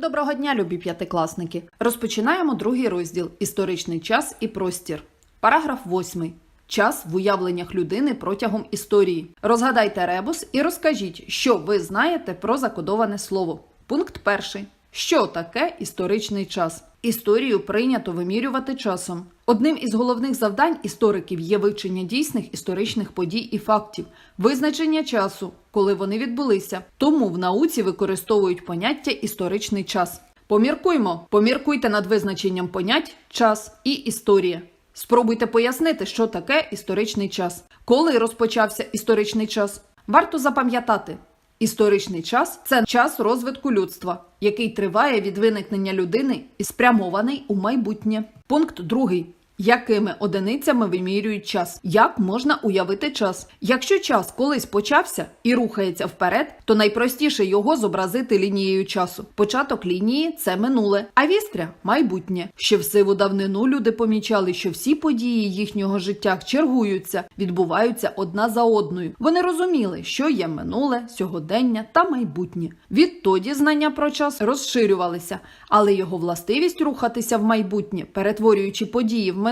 Доброго дня, любі п'ятикласники. Розпочинаємо другий розділ Історичний час і простір. Параграф 8. Час в уявленнях людини протягом історії. Розгадайте ребус і розкажіть, що ви знаєте про закодоване слово. Пункт перший. Що таке історичний час? Історію прийнято вимірювати часом. Одним із головних завдань істориків є вивчення дійсних історичних подій і фактів, визначення часу, коли вони відбулися. Тому в науці використовують поняття історичний час. Поміркуймо, поміркуйте над визначенням понять час і історія. Спробуйте пояснити, що таке історичний час. Коли розпочався історичний час? Варто запам'ятати. Історичний час це час розвитку людства, який триває від виникнення людини і спрямований у майбутнє. Пункт другий. Якими одиницями вимірюють час? Як можна уявити час? Якщо час колись почався і рухається вперед, то найпростіше його зобразити лінією часу. Початок лінії це минуле, а вістря майбутнє. Ще в сиву давнину люди помічали, що всі події їхнього життя чергуються, відбуваються одна за одною. Вони розуміли, що є минуле, сьогодення та майбутнє. Відтоді знання про час розширювалися, але його властивість рухатися в майбутнє, перетворюючи події в минуле,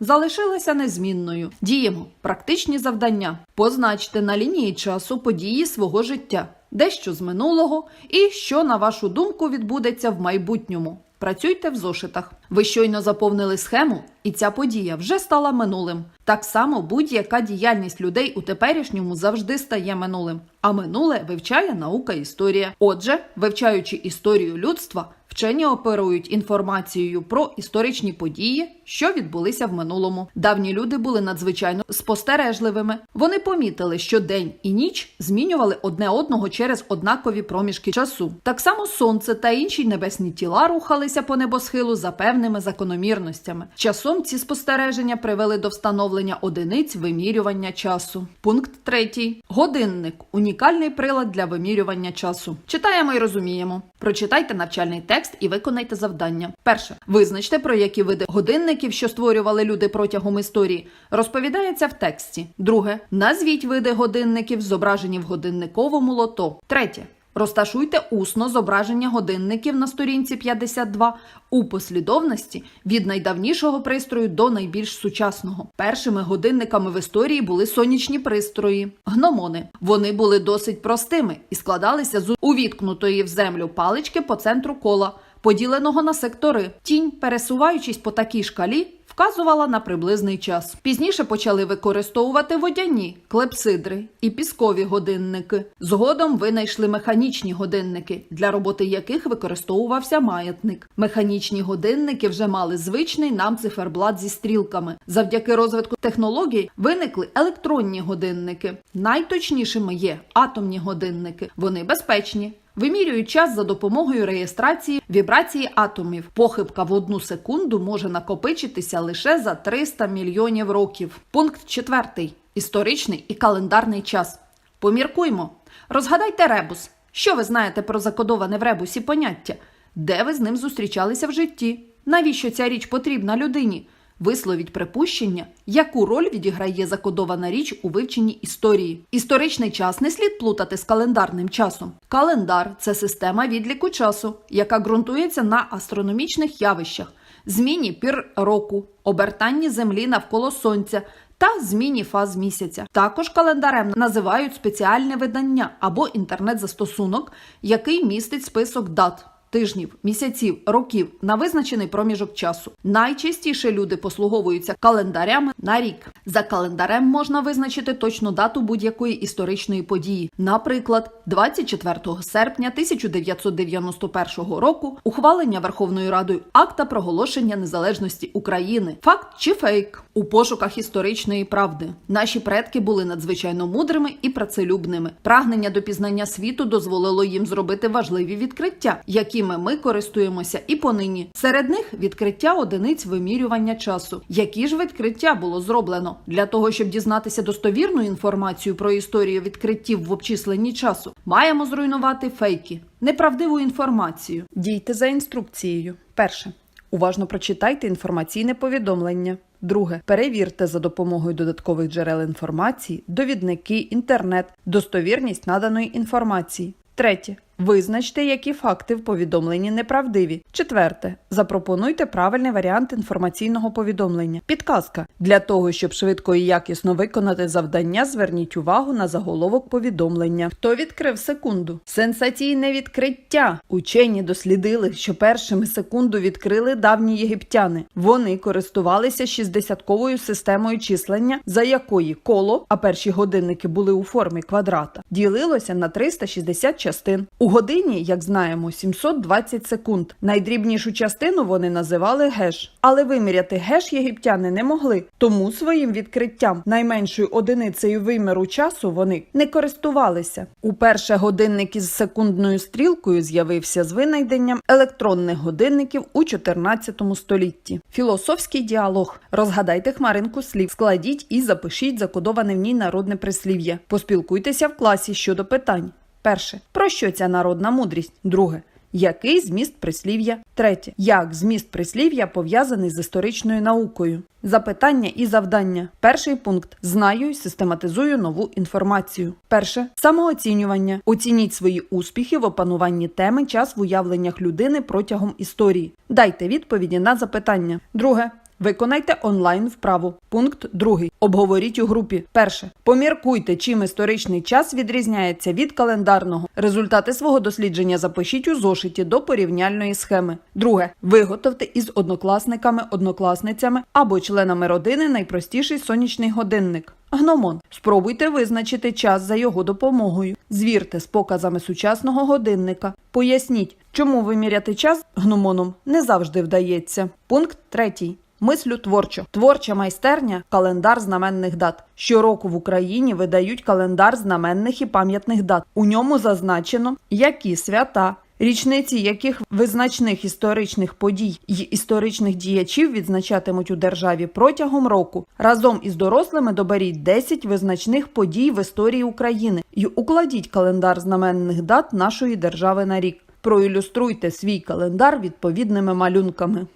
залишилася незмінною. Діємо практичні завдання. Позначте на лінії часу події свого життя, дещо з минулого і що, на вашу думку, відбудеться в майбутньому. Працюйте в зошитах. Ви щойно заповнили схему, і ця подія вже стала минулим. Так само будь-яка діяльність людей у теперішньому завжди стає минулим. А минуле вивчає наука історія. Отже, вивчаючи історію людства, вчені оперують інформацією про історичні події, що відбулися в минулому. Давні люди були надзвичайно спостережливими. Вони помітили, що день і ніч змінювали одне одного через однакові проміжки часу. Так само сонце та інші небесні тіла рухалися по небосхилу за певними закономірностями. Часом ці спостереження привели до встановлення одиниць вимірювання часу. Пункт третій. Годинник унікальний прилад для вимірювання часу. Читаємо і розуміємо. Прочитайте навчальний текст і виконайте завдання. Перше. Визначте, про які види годинників, що створювали люди протягом історії, розповідається в тексті. Друге. Назвіть види годинників, зображені в годинниковому лото. Третє. Розташуйте усно зображення годинників на сторінці 52 у послідовності від найдавнішого пристрою до найбільш сучасного. Першими годинниками в історії були сонячні пристрої гномони. Вони були досить простими і складалися з увіткнутої в землю палички по центру кола, поділеного на сектори. Тінь, пересуваючись по такій шкалі, вказувала на приблизний час. Пізніше почали використовувати водяні, клепсидри і піскові годинники. Згодом винайшли механічні годинники, для роботи яких використовувався маятник. Механічні годинники вже мали звичний нам циферблат зі стрілками. Завдяки розвитку технологій виникли електронні годинники. Найточнішими є атомні годинники. Вони безпечні. Вимірюють час за допомогою реєстрації вібрації атомів. Похибка в одну секунду може накопичитися лише за 300 мільйонів років. Пункт четвертий. Історичний і календарний час. Поміркуймо. Розгадайте ребус. Що ви знаєте про закодоване в ребусі поняття? Де ви з ним зустрічалися в житті? Навіщо ця річ потрібна людині? Висловіть припущення, яку роль відіграє закодована річ у вивченні історії. Історичний час не слід плутати з календарним часом. Календар це система відліку часу, яка ґрунтується на астрономічних явищах, зміні пір року, обертанні землі навколо сонця. Та зміні фаз місяця. Також календарем називають спеціальне видання або інтернет-застосунок, який містить список дат, тижнів, місяців, років на визначений проміжок часу. Найчастіше люди послуговуються календарями на рік. За календарем можна визначити точну дату будь-якої історичної події. Наприклад, 24 серпня 1991 року ухвалення Верховною Радою акта проголошення незалежності України. Факт чи фейк у пошуках історичної правди. Наші предки були надзвичайно мудрими і працелюбними. Прагнення до пізнання світу дозволило їм зробити важливі відкриття, якими ми користуємося і понині. Серед них відкриття одиниць вимірювання часу. Які ж відкриття було зроблено для того, щоб дізнатися достовірну інформацію про історію відкриттів в обчисленні часу, маємо зруйнувати фейки, неправдиву інформацію. Дійте за інструкцією. Перше. Уважно прочитайте інформаційне повідомлення. Друге, перевірте за допомогою додаткових джерел інформації, довідники, інтернет, достовірність наданої інформації. Третє. Визначте, які факти в повідомленні неправдиві. Четверте. Запропонуйте правильний варіант інформаційного повідомлення. Підказка. Для того, щоб швидко і якісно виконати завдання, зверніть увагу на заголовок повідомлення. Хто відкрив секунду? Сенсаційне відкриття. Учені дослідили, що першими секунду відкрили давні єгиптяни. Вони користувалися 60-ковою системою числення, за якої коло, а перші годинники були у формі квадрата, ділилося на 360 частин. У годині, як знаємо, 720 секунд. Найдрібнішу частину вони називали геш. Але виміряти геш єгиптяни не могли, тому своїм відкриттям найменшою одиницею виміру часу вони не користувалися. Уперше годинник із секундною стрілкою з'явився з винайденням електронних годинників у 14 столітті. Філософський діалог. Розгадайте хмаринку слів, складіть і запишіть закодоване в ній народне прислів'я. Поспілкуйтеся в класі щодо питань. Перше. Про що ця народна мудрість? Друге. Який зміст прислів'я? Третє. Як зміст прислів'я пов'язаний з історичною наукою? Запитання і завдання. Перший пункт. Знаю і систематизую нову інформацію. Перше. Самооцінювання. Оцініть свої успіхи в опануванні теми час в уявленнях людини протягом історії. Дайте відповіді на запитання. Друге. Виконайте онлайн вправу. Пункт другий. Обговоріть у групі. Перше. Поміркуйте, чим історичний час відрізняється від календарного. Результати свого дослідження запишіть у зошиті до порівняльної схеми. Друге. Виготовте із однокласниками, однокласницями або членами родини найпростіший сонячний годинник. Гномон. Спробуйте визначити час за його допомогою. Звірте з показами сучасного годинника. Поясніть, чому виміряти час гномоном не завжди вдається. Пункт третій. Мислю творчо. Творча майстерня календар знаменних дат. Щороку в Україні видають календар знаменних і пам'ятних дат. У ньому зазначено, які свята. Річниці яких визначних історичних подій й історичних діячів відзначатимуть у державі протягом року. Разом із дорослими доберіть 10 визначних подій в історії України і укладіть календар знаменних дат нашої держави на рік. Проілюструйте свій календар відповідними малюнками.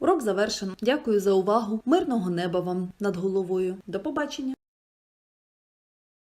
Урок завершено. Дякую за увагу. Мирного неба вам над головою. До побачення.